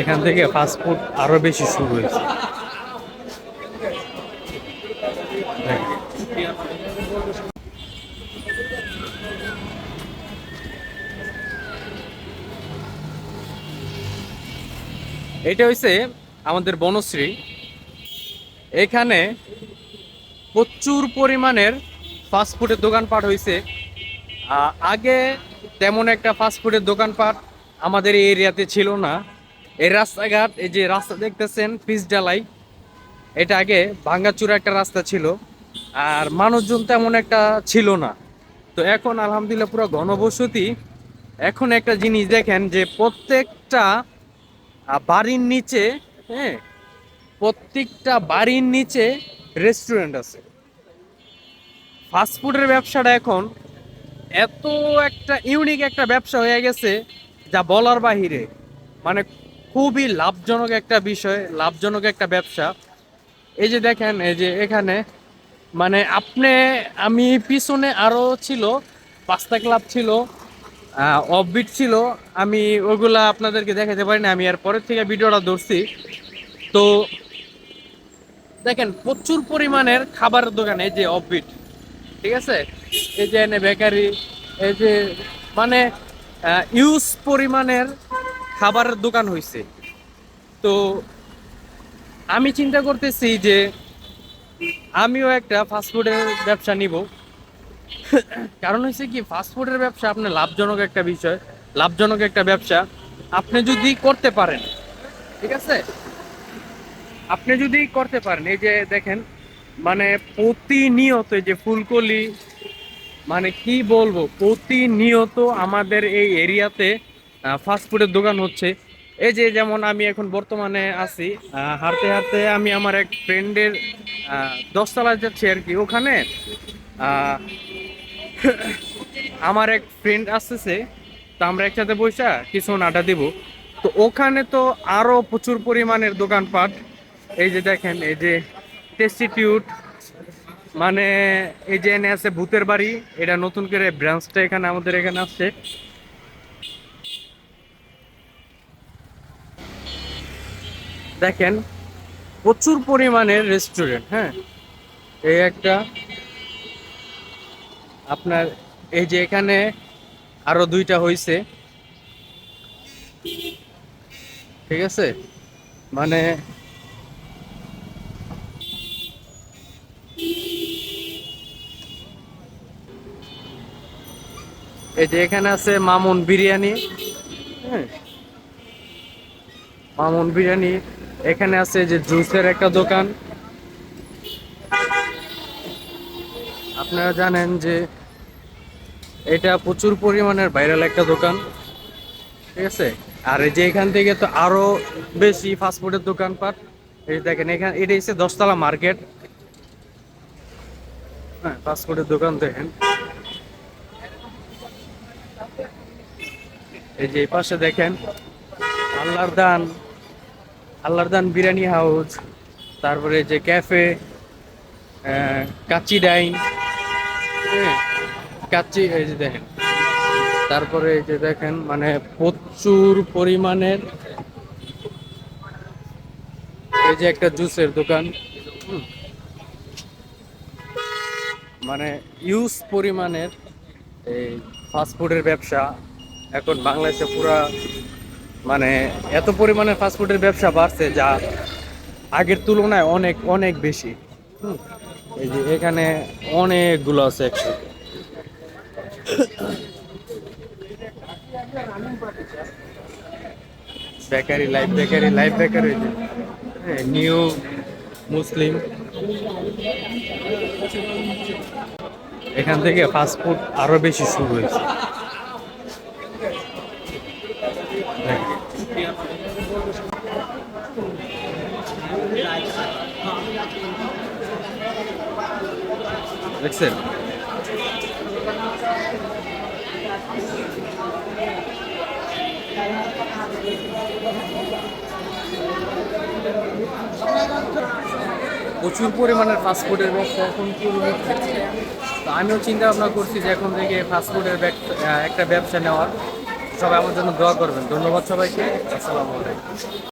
এখান থেকে ফাস্টফুড আরও বেশি শুরু হয়েছে। এটা হইছে আমাদের বনশ্রী। এখানে প্রচুর পরিমাণের ফাস্টফুডের দোকানপাট হয়েছে আগে তেমন একটা ফাস্টফুডের দোকানপাট আমাদের এই এরিয়াতে ছিল না। এই রাস্তাঘাট, এই যে রাস্তা দেখতেছেন পিস ডালাই এটা আগে ভাঙ্গাচুরা একটা রাস্তা ছিল, আর মানুষজন তেমন একটা ছিল না। তো এখন আলহামদুলিল্লাহ পুরো ঘনবসতি। এখন একটা জিনিস দেখেন যে প্রত্যেকটা বাড়ির নিচে হ্যাঁ প্রত্যেকটা বাড়ির নিচে রেস্টুরেন্ট আছে। ফাস্টফুডের ব্যবসাটা এখন এত একটা ইউনিক একটা ব্যবসা হয়ে গেছে, যা বলার বাহিরে। মানে খুবই লাভজনক একটা বিষয়, লাভজনক একটা ব্যবসা। এই যে দেখেন, এই যে এখানে মানে আপনি, আমি পিছনে আরও ছিল, পাঁচটা ক্লাব ছিল অফবিট ছিল, আমি ওগুলা আপনাদেরকে দেখাতে পারি না আমি এর পরের থেকে ভিডিওটা ধরছি। তো দেখেন, প্রচুর পরিমাণের খাবারের দোকান, এই যে অফবিট ঠিক আছে? এই যে এনে বেকারি এই যে মানে ইউজ পরিমাণের খাবারের দোকান হয়েছে তো আমি চিন্তা করতেছি যে আমিও একটা ফাস্টফুডের ব্যবসা নিব। কারণ হচ্ছে কি ফাস্টফুডের ব্যবসা আপনার লাভজনক একটা বিষয়, লাভজনক একটা ব্যবসা। আপনি যদি করতে পারেন, ঠিক আছে? আপনি যদি করতে পারেন, এই যে দেখেন মানে প্রতিনিয়ত যে ফুলকলি মানে কি বলব, প্রতিনিয়ত আমাদের এই এরিয়াতে ফাস্টফুডের দোকান হচ্ছে। এই যে যেমন আমি এখন বর্তমানে আছি হাঁটতে হাঁটতে আমি আমার এক ফ্রেন্ডের দশতলায় যাচ্ছি আর কি। ওখানে আমার এক ফ্রেন্ড আসতেছে, তো আমরা একসাথে বসা কিছু আড্ডা দিব। তো ওখানে তো আরও প্রচুর পরিমাণের দোকানপাট। এই যে দেখেন, এই যে টেস্টিটিউট মানে এই যে এনে আছে ভূতের বাড়ি, এটা নতুন করে ব্রাঞ্চটা এখানে আমাদের এখানে আসছে। দেখেন, প্রচুর পরিমাণের রেস্টুরেন্ট হ্যাঁ? এই একটা, আপনার এই যে এখানে আরও দুইটা হইছে। ঠিক আছে? মানে এই যে এখানে আছে মামুন বিরিয়ানি হ্যাঁ? মামুন বিরিয়ানি এখানে আছে যে জুসের একটা দোকান। আপনারা জানেন যে এটা প্রচুর পরিমাণের ভাইরাল একটা দোকান, ঠিক আছে? আর এই যে এখান থেকে তো আরও বেশি ফাস্টফুডের দোকানপাট। এই দেখেন, এখানে এটা হচ্ছে দশতলা মার্কেট। হ্যাঁ ফাস্টফুডের দোকান দেখেন। এই যে এই পাশে দেখেন, আল্লাহর দান। আল্লাহর দান বিরিয়ানি হাউস তারপরে যে ক্যাফে কাচ্চি ডাইন হ্যাঁ, কাচ্চি এই যে দেখেন তারপরে এই যে দেখেন মানে প্রচুর পরিমাণের এই যে একটা জুসের দোকান। মানে ইউজ পরিমাণের এই ফাস্টফুডের ব্যবসা এখন বাংলাদেশে পুরা মানে এত পরিমাণে ফাস্টফুডের ব্যবসা বাড়ছে যা আগের তুলনায় অনেক অনেক বেশি। এই যে এখানে অনেকগুলো আছে একসাথে। Bakery life bakery life bakery new Muslim. এখান থেকে ফাস্টফুড আরও বেশি শুরু হয়েছে। দেখছেন প্রচুর পরিমাণের ফাস্টফুডের ব্যবসা এখন শুরু হচ্ছে তো আমিও চিন্তা ভাবনা করছি যে এখন থেকে ফাস্টফুডের একটা ব্যবসা নেওয়ার। সবাই আমার জন্য দোয়া করবেন। ধন্যবাদ সবাইকে। আসসালামু আলাইকুম।